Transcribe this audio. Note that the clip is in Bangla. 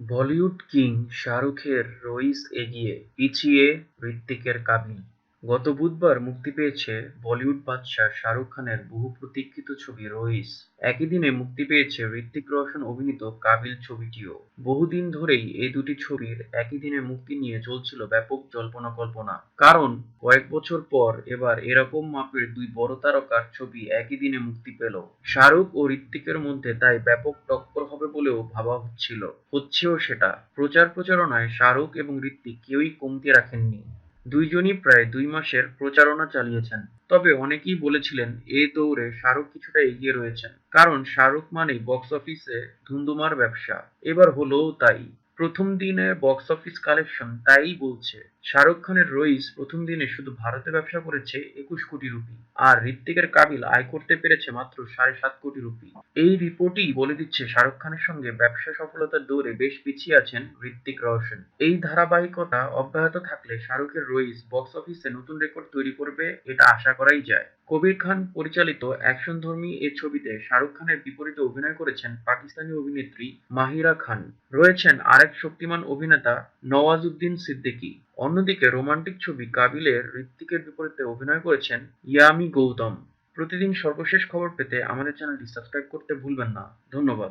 বলিউড কিং শাহরুখের রইস এগিয়ে পিছিয়ে হৃত্বিকের কাবিল গত বুধবার মুক্তি পেয়েছে বলিউড বাদশাহ শাহরুখ খানের বহু প্রতীক্ষিত ছবি রইস। একই দিনে মুক্তি পেয়েছে হৃতিক রোশন অভিনীত কাবিল ছবিটিও। বহুদিন ধরেই এই দুটি ছবির একই দিনে মুক্তি নিয়ে চলছিল ব্যাপক জল্পনা কল্পনা। কারণ, কয়েক বছর পর এবার এরকম মাপের দুই বড় তারকার ছবি একই দিনে মুক্তি পেল। শাহরুখ ও হৃতিকের মধ্যে তাই ব্যাপক টক্কর হবে বলেও ভাবা হচ্ছিল। হচ্ছেও সেটা। প্রচার প্রচারণায় শাহরুখ এবং হৃতিক কেউই কমতি রাখেননি। দুইজনই প্রায় দুই মাসের প্রচারণা চালিয়েছেন। তবে অনেকেই বলেছিলেন, এ দৌড়ে শাহরুখ কিছুটা এগিয়ে রয়েছেন। কারণ শাহরুখ মানেই বক্স অফিসে ধুন্ধুমার ব্যবসা। এবার হলো তাই। প্রথম দিনে বক্স অফিস কালেকশন তাই বলছে। শাহরুখ খানের রইস প্রথম দিনে শুধু ভারতে ব্যবসা করেছে একুশ কোটি রুপি, আর ঋত্বিকের কাবিল আয় করতে পেরেছে মাত্র সাড়ে সাত কোটি রুপি। এই রিপোর্টই বলে দিচ্ছে শাহরুখ খানের সঙ্গে ব্যবসা সফলতার দৌড়ে বেশ পিছিয়ে আছেন ঋত্বিক রোশন এই ধারাবাহিকতা অব্যাহত থাকলে শাহরুখের রইস বক্স অফিসে নতুন রেকর্ড তৈরি করবে এটা আশা করাই যায়। কবির খান পরিচালিত অ্যাকশনধর্মী এই ছবিতে শাহরুখ খানের বিপরীতে অভিনয় করেছেন পাকিস্তানি অভিনেত্রী মাহিরা খান। রয়েছেন আরেক শক্তিমান অভিনেতা নওয়াজুদ্দিন সিদ্দিকী। অন্যদিকে রোমান্টিক ছবি কাবিলের ঋত্বিকের বিপরীতে অভিনয় করেছেন ইয়ামি গৌতম। প্রতিদিন সর্বশেষ খবর পেতে আমাদের চ্যানেলটি সাবস্ক্রাইব করতে ভুলবেন না। ধন্যবাদ।